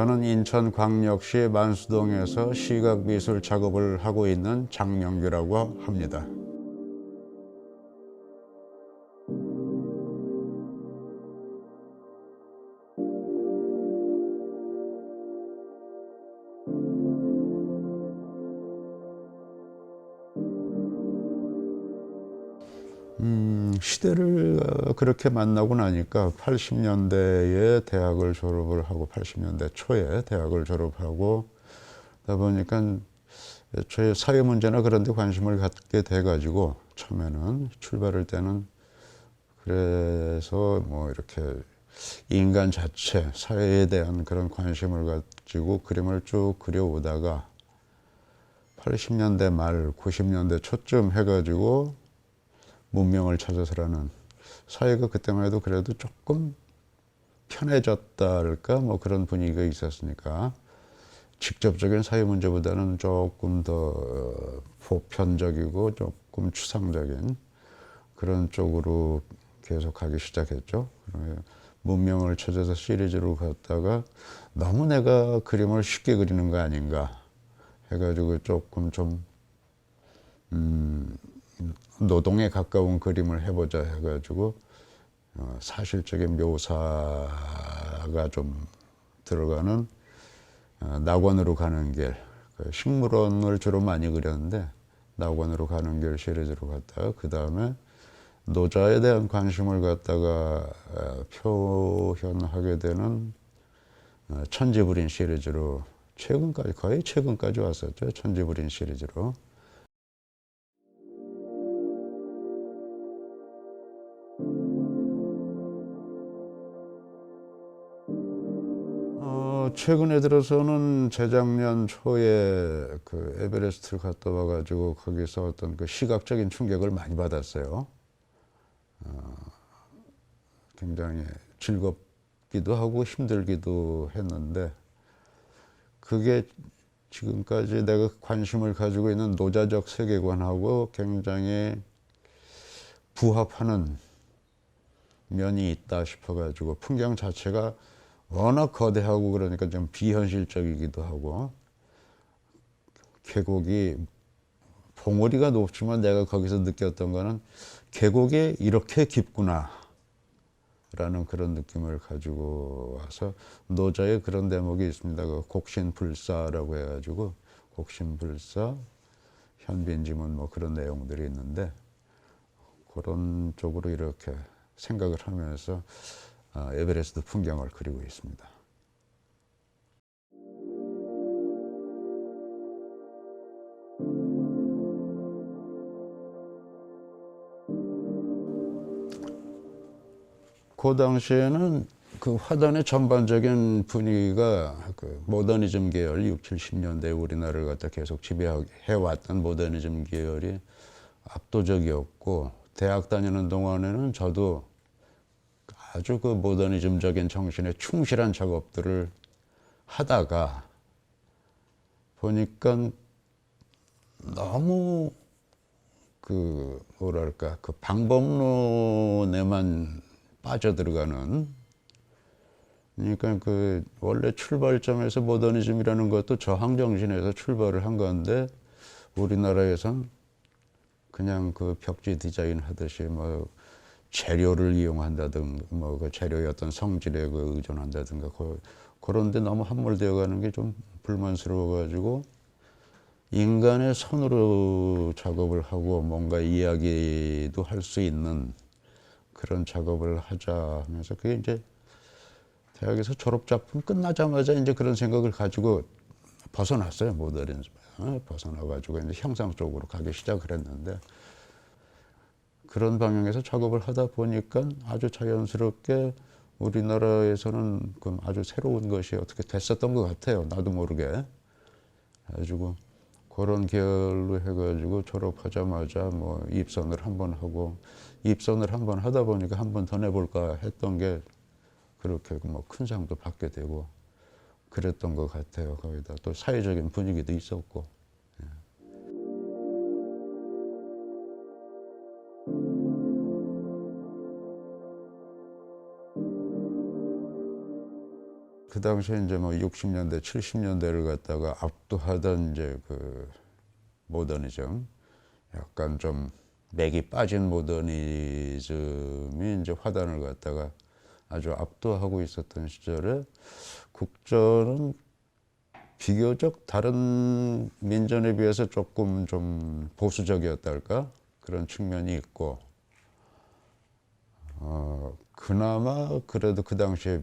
저는 인천광역시 만수동에서 시각미술 작업을 하고 있는 장명규라고 합니다. 시대를 어, 그렇게 만나고 나니까 80년대에 대학을 졸업을 하고 80년대 초에 대학을 졸업하고 그러다 보니까 저의 사회 문제나 그런 데 관심을 갖게 돼 가지고 처음에는 출발할 때는 그래서 뭐 이렇게 인간 자체, 사회에 대한 그런 관심을 가지고 그림을 쭉 그려오다가 80년대 말, 90년대 초쯤 해가지고 문명을 찾아서라는 사회가 그때만 해도 그래도 조금 편해졌다 할까 뭐 그런 분위기가 있었으니까 직접적인 사회 문제보다는 조금 더 보편적이고 조금 추상적인 그런 쪽으로 계속 가기 시작했죠. 문명을 찾아서 시리즈로 갔다가 너무 내가 그림을 쉽게 그리는 거 아닌가 해가지고 조금 좀 음, 노동에 가까운 그림을 해보자 해가지고 어, 사실적인 묘사가 좀 들어가는 어, 낙원으로 가는 길, 그 식물원을 주로 많이 그렸는데 낙원으로 가는 길 시리즈로 갔다가 그 다음에 노자에 대한 관심을 갖다가 어, 표현하게 되는 어, 천지부린 시리즈로 최근까지 거의 최근까지 왔었죠 천지부린 시리즈로. 어, 최근에 들어서는 재작년 초에 그 에베레스트를 갔다 와가지고 거기서 어떤 그 시각적인 충격을 많이 받았어요. 어, 굉장히 즐겁기도 하고 힘들기도 했는데 그게 지금까지 내가 관심을 가지고 있는 노자적 세계관하고 굉장히 부합하는 면이 있다 싶어가지고 풍경 자체가 워낙 거대하고 그러니까 좀 비현실적이기도 하고 계곡이 봉우리가 높지만 내가 거기서 느꼈던 거는 계곡이 이렇게 깊구나 라는 그런 느낌을 가지고 와서 노자의 그런 대목이 있습니다. 그 곡신불사라고 해가지고 곡신불사 현빈지문 뭐 그런 내용들이 있는데 그런 쪽으로 이렇게 생각을 하면서 아, 에베레스트 풍경을 그리고 있습니다. 그 당시에는 그 화단의 전반적인 분위기가 그 모더니즘 계열 6, 70년대 우리나라를 갖다 계속 지배해왔던 모더니즘 계열이 압도적이었고 대학 다니는 동안에는 저도 아주 그 모더니즘적인 정신에 충실한 작업들을 하다가 보니까 너무 그 뭐랄까 그 방법론에만 빠져들어가는 그러니까 그 원래 출발점에서 모더니즘이라는 것도 저항 정신에서 출발을 한 건데 우리나라에선 그냥 그 벽지 디자인 하듯이 뭐 재료를 이용한다든가 뭐그 재료의 어떤 성질에 그 의존한다든가 그, 그런데 너무 함몰되어 가는 게 좀 불만스러워 가지고 인간의 손으로 작업을 하고 뭔가 이야기도 할 수 있는 그런 작업을 하자 하면서 그게 이제 대학에서 졸업 작품 끝나자마자 이제 그런 생각을 가지고 벗어났어요 모더니즘 어? 벗어나 가지고 이제 형상 쪽으로 가기 시작을 했는데 그런 방향에서 작업을 하다 보니까 아주 자연스럽게 우리나라에서는 그 아주 새로운 것이 어떻게 됐었던 것 같아요. 나도 모르게. 가지고 그런 계열로 해가지고 졸업하자마자 뭐 입선을 한 번 하고 입선을 한 번 하다 보니까 한 번 더 내볼까 했던 게 그렇게 뭐 큰 상도 받게 되고 그랬던 것 같아요. 거기다 또 사회적인 분위기도 있었고. 그그 당시에 이제 뭐 60년대, 70년대를 갖다가 압도하던 이제 그 모더니즘, 약간 좀 맥이 빠진 모더니즘이 이제 화단을 갖다가 아주 압도하고 있었던 시절에 국전은 비교적 다른 민전에 비해서 조금 좀 보수적이었달까? 그런 측면이 있고 어, 그나마 그래도 그 당시에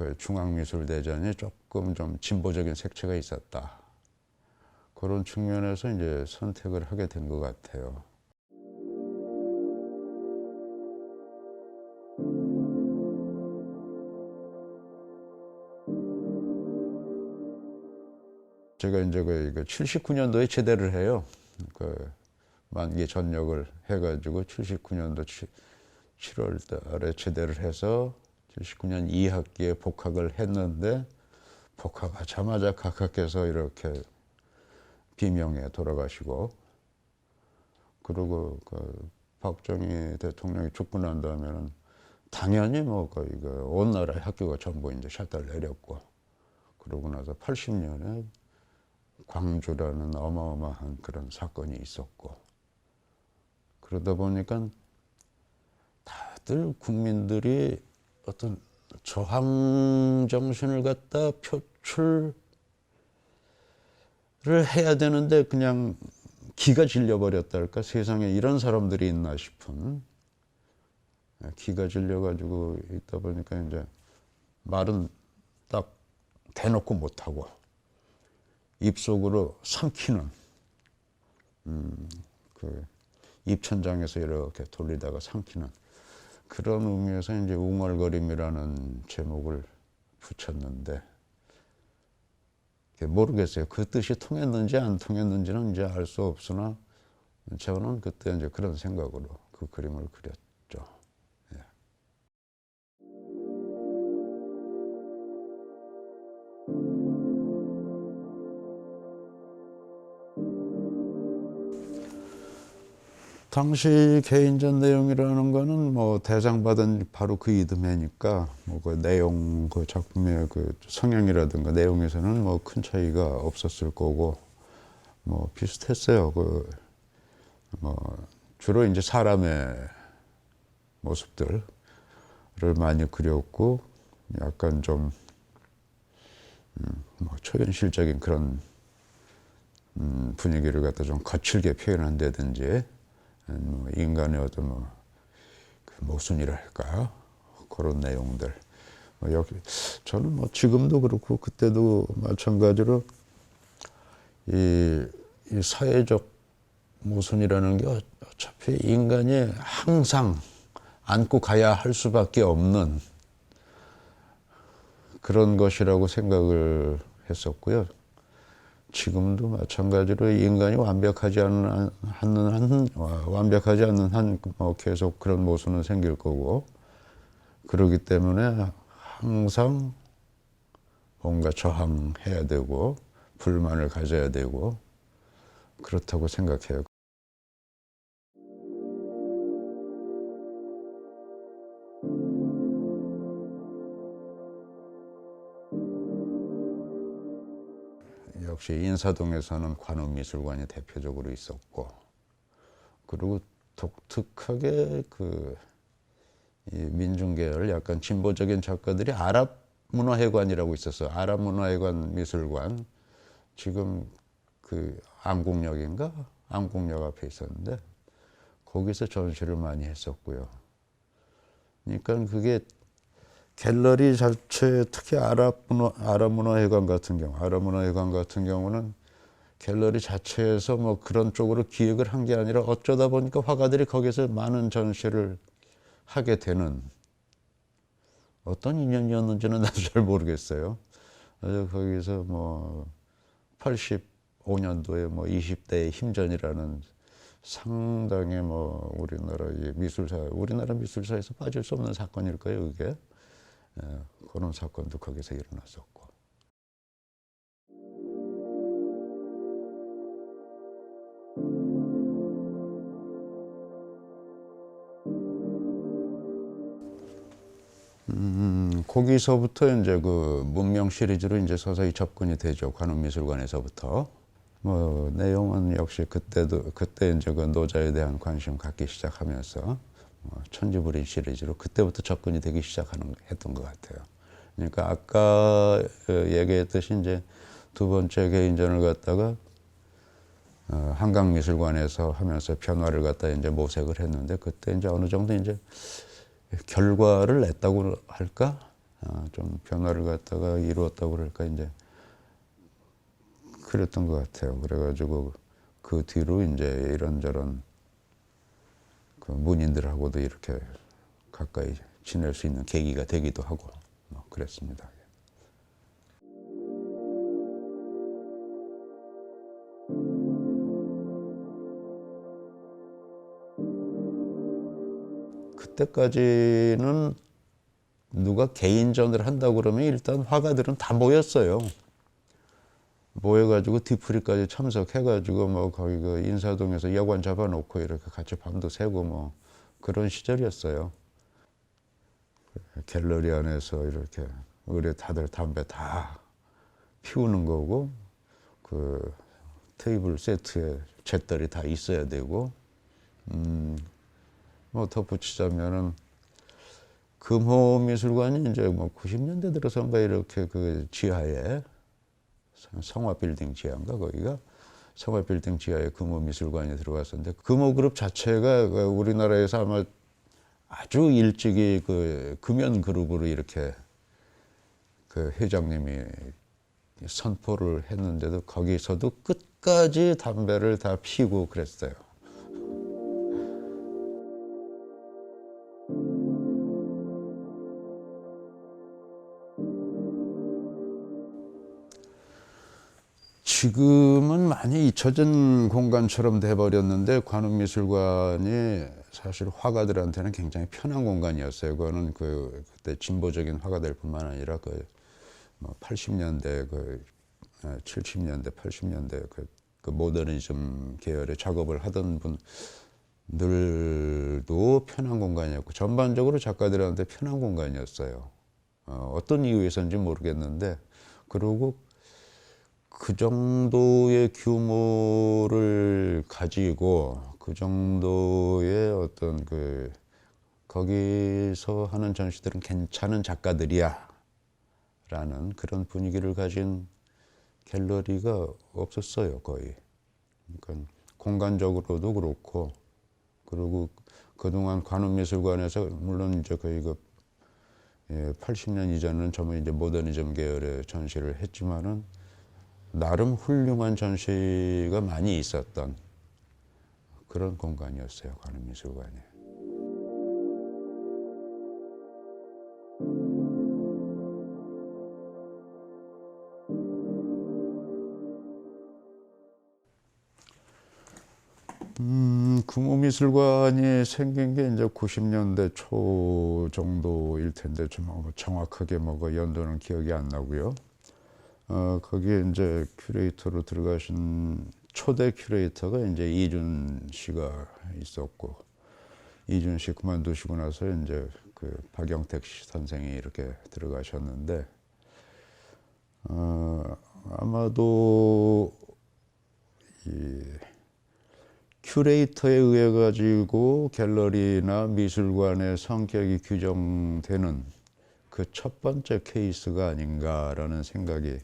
그 중앙미술대전이 조금 좀 진보적인 색채가 있었다. 그런 측면에서 이제 선택을 하게 된 것 같아요. 제가 이제 그 79년도에 제대를 해요. 그 만기 전역을 해가지고 79년도 7월 달에 제대를 해서 79년 2학기에 복학을 했는데 복학하자마자 각하께서 이렇게 비명에 돌아가시고 그리고 그 박정희 대통령이 죽고 난 다음에는 당연히 뭐 거의 그온 나라의 학교가 전부 이제 샷다를 내렸고 그러고 나서 80년에 광주라는 어마어마한 그런 사건이 있었고 그러다 보니까 다들 국민들이 어떤 저항 정신을 갖다 표출을 해야 되는데 그냥 기가 질려버렸달까? 세상에 이런 사람들이 있나 싶은. 기가 질려가지고 있다 보니까 이제 말은 딱 대놓고 못하고 입속으로 삼키는 음, 그 입천장에서 이렇게 돌리다가 삼키는 그런 의미에서 이제 웅얼거림이라는 제목을 붙였는데 모르겠어요. 그 뜻이 통했는지 안 통했는지는 이제 알 수 없으나 저는 그때 이제 그런 생각으로 그 그림을 그렸죠. 당시 개인전 내용이라는 거는 뭐 대상 받은 바로 그 이듬해니까 뭐 그 내용 그 작품의 그 성향이라든가 내용에서는 뭐 큰 차이가 없었을 거고 뭐 비슷했어요. 그 뭐 주로 이제 사람의 모습들을 많이 그렸고 약간 좀 음, 뭐 초현실적인 그런 음, 분위기를 갖다 좀 거칠게 표현한다든지 뭐 인간의 어떤 뭐 그 모순이랄까 그런 내용들. 뭐 여기 저는 뭐 지금도 그렇고 그때도 마찬가지로 이, 이 사회적 모순이라는 게 어차피 인간이 항상 안고 가야 할 수밖에 없는 그런 것이라고 생각을 했었고요. 지금도 마찬가지로 인간이 완벽하지 않는 한, 완벽하지 않는 한뭐 계속 그런 모순은 생길 거고 그러기 때문에 항상 뭔가 저항해야 되고 불만을 가져야 되고 그렇다고 생각해요. 역시 인사동에서는 관음미술관이 대표적으로 있었고 그리고 독특하게 그 민중계열 약간 진보적인 작가들이 아랍 문화회관이라고 있었어요. 아랍 문화회관 미술관 지금 그 안국역인가 안국역 앞에 있었는데 거기서 전시를 많이 했었고요. 그러니까 그게 갤러리 자체 특히 아랍 문화 아랍 문화회관 같은 경우 아랍 문화회관 같은 경우는 갤러리 자체에서 뭐 그런 쪽으로 기획을 한 게 아니라 어쩌다 보니까 화가들이 거기서 많은 전시를 하게 되는 어떤 인연이었는지는 나도 잘 모르겠어요. 그래서 거기서 뭐 85년도에 뭐 20대의 힘전이라는 상당히 뭐 우리나라의 미술사 우리나라 미술사에서 빠질 수 없는 사건일 거예요, 그게. 예, 그런 사건도 거기서 일어났었고. 음, 거기서부터 이제 그 문명 시리즈로 이제 서서히 접근이 되죠. 관음미술관에서부터. 뭐 내용은 역시 그때도 그때 이제 그 노자에 대한 관심 갖기 시작하면서 뭐 천지부린 시리즈로 그때부터 접근이 되기 시작하는 했던 것 같아요. 그러니까 아까 어, 얘기했듯이 이제 두 번째 개인전을 갖다가 어, 한강미술관에서 하면서 변화를 갖다 이제 모색을 했는데 그때 이제 어느 정도 이제 결과를 냈다고 할까? 어, 좀 변화를 갖다가 이루었다고 그럴까 이제 그랬던 것 같아요. 그래가지고 그 뒤로 이제 이런저런 그 문인들하고도 이렇게 가까이 지낼 수 있는 계기가 되기도 하고 뭐 그랬습니다. 그때까지는 누가 개인전을 한다고 그러면 일단 화가들은 다 모였어요. 모여가지고 뒤풀이까지 참석해가지고 뭐 거기 그 인사동에서 여관 잡아놓고 이렇게 같이 밤도 새고 뭐 그런 시절이었어요. 갤러리 안에서 이렇게 의뢰 다들 담배 다 피우는 거고 그 테이블 세트에 잿더리 다 있어야 되고 음, 뭐 덧붙이자면은 금호미술관이 이제 뭐 90년대 들어선가 이렇게 그 지하에 성화 빌딩 지하인가 거기가 성화 빌딩 지하에 금호 미술관이 들어갔었는데 금호 그룹 자체가 그 우리나라에서 아마 아주 일찍이 그 금연 그룹으로 이렇게 그 회장님이 선포를 했는데도 거기서도 끝까지 담배를 다 피고 그랬어요. 지금은 많이 잊혀진 공간처럼 돼버렸는데 관음미술관이 사실 화가들한테는 굉장히 편한 공간이었어요. 그거는 그 그때 진보적인 화가들 뿐만 아니라 그뭐 80년대 그 70년대 80년대 그, 그 모더니즘 계열의 작업을 하던 분들도 편한 공간이었고 전반적으로 작가들한테 편한 공간이었어요. 어, 어떤 이유에서인지 모르겠는데 그리고 그 정도의 규모를 가지고 그 정도의 어떤 그 거기서 하는 전시들은 괜찮은 작가들이야 라는 그런 분위기를 가진 갤러리가 없었어요 거의. 그러니까 공간적으로도 그렇고 그리고 그동안 관음미술관에서 물론 이제 거의 그 80년 이전은 전부 이제 모더니즘 계열의 전시를 했지만은 나름 훌륭한 전시가 많이 있었던 그런 공간이었어요. 관음미술관이. 음, 금호미술관이 생긴 게 이제 90년대 초 정도일 텐데 좀 정확하게 뭐가 연도는 기억이 안 나고요. 어, 거기에 이제 큐레이터로 들어가신 초대 큐레이터가 이제 이준 씨가 있었고 이준 씨 그만두시고 나서 이제 그 박영택 씨 선생이 이렇게 들어가셨는데 어, 아마도 이 큐레이터에 의해 가지고 갤러리나 미술관의 성격이 규정되는 그 첫 번째 케이스가 아닌가라는 생각이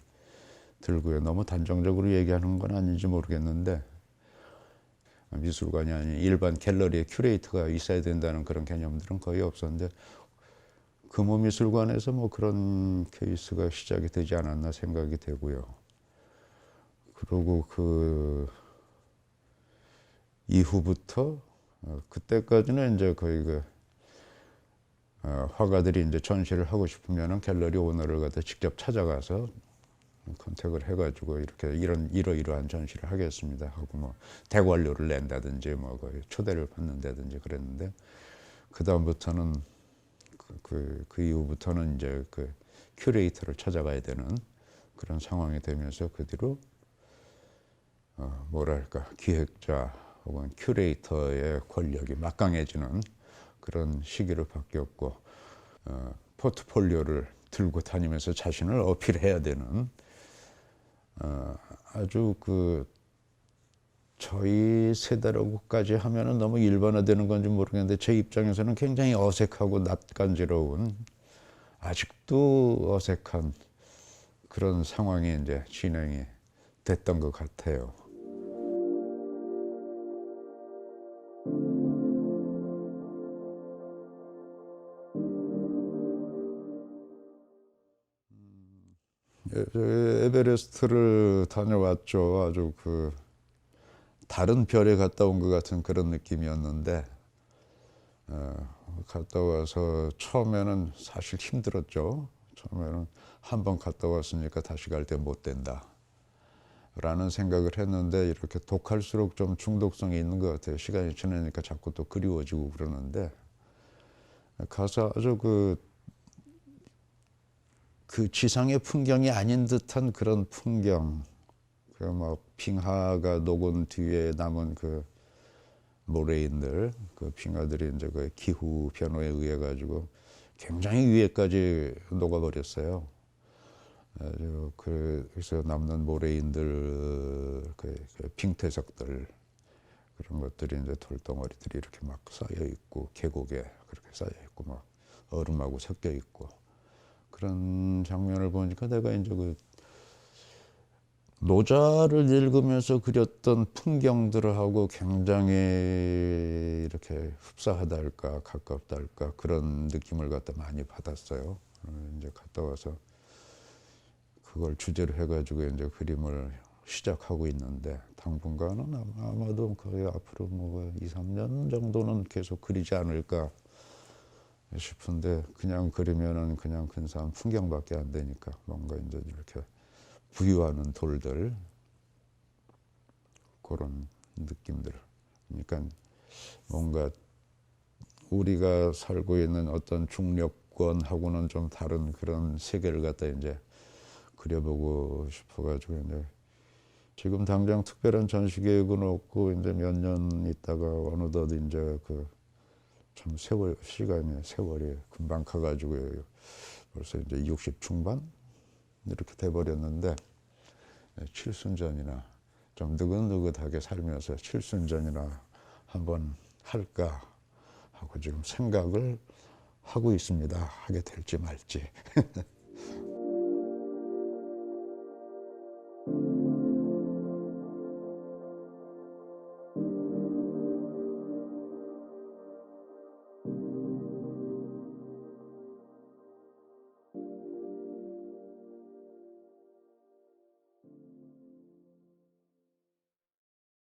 들고요. 너무 단정적으로 얘기하는 건 아닌지 모르겠는데 미술관이 아닌 일반 갤러리에 큐레이터가 있어야 된다는 그런 개념들은 거의 없었는데 금호미술관에서 뭐 그런 케이스가 시작이 되지 않았나 생각이 되고요. 그리고 그 이후부터 어, 그때까지는 이제 거의 그 어, 화가들이 이제 전시를 하고 싶으면은 갤러리 오너를 갖다 직접 찾아가서 컨택을 해가지고 이렇게 이런 이러이러한 전시를 하겠습니다 하고 뭐 대관료를 낸다든지 뭐 거의 초대를 받는다든지 그랬는데 그 다음부터는 그, 그, 그 이후부터는 이제 그 큐레이터를 찾아가야 되는 그런 상황이 되면서 그 뒤로 어, 뭐랄까 기획자 혹은 큐레이터의 권력이 막강해지는 그런 시기로 바뀌었고 어, 포트폴리오를 들고 다니면서 자신을 어필해야 되는 어, 아주 그 저희 세대라고까지 하면은 너무 일반화되는 건지 모르겠는데 제 입장에서는 굉장히 어색하고 낯간지러운 아직도 어색한 그런 상황이 이제 진행이 됐던 것 같아요. 에베레스트를 다녀왔죠. 아주 그 다른 별에 갔다 온 것 같은 그런 느낌이었는데 어, 갔다 와서 처음에는 사실 힘들었죠. 처음에는 한 번 갔다 왔으니까 다시 갈 때 못 된다. 라는 생각을 했는데 이렇게 독할수록 좀 중독성이 있는 것 같아요. 시간이 지나니까 자꾸 또 그리워지고 그러는데 가서 아주 그, 그 지상의 풍경이 아닌 듯한 그런 풍경, 그막 빙하가 녹은 뒤에 남은 그 모래인들, 그 빙하들이 이제 그 기후 변화에 의해 가지고 굉장히 위에까지 녹아버렸어요. 아주 그래서 남는 모래인들, 그, 그 빙태석들 그런 것들이 이제 돌덩어리들이 이렇게 막 쌓여 있고 계곡에 그렇게 쌓여 있고 막 얼음하고 섞여 있고 그런 장면을 보니까 내가 이제 그 노자를 읽으면서 그렸던 풍경들하고 굉장히 이렇게 흡사하다 할까 가깝다 할까 그런 느낌을 갖다 많이 받았어요. 어, 이제 갔다 와서 그걸 주제로 해가지고 이제 그림을 시작하고 있는데 당분간은 아마- 아마도 거의 앞으로 뭐 2, 3년 정도는 계속 그리지 않을까 싶은데 그냥 그리면은 그냥 근사한 풍경밖에 안 되니까 뭔가 이제 이렇게 부유하는 돌들 그런 느낌들. 그러니까 뭔가 우리가 살고 있는 어떤 중력권하고는 좀 다른 그런 세계를 갖다 이제 그려보고 싶어가지고 이제 지금 당장 특별한 전시 계획은 없고 이제 몇 년 있다가 어느덧 이제 그 참 세월 시간이 세월이 금방 가가지고 벌써 이제 60 중반 이렇게 돼버렸는데 칠순전이나 좀 느긋느긋하게 살면서 칠순전이나 한번 할까 하고 지금 생각을 하고 있습니다. 하게 될지 말지.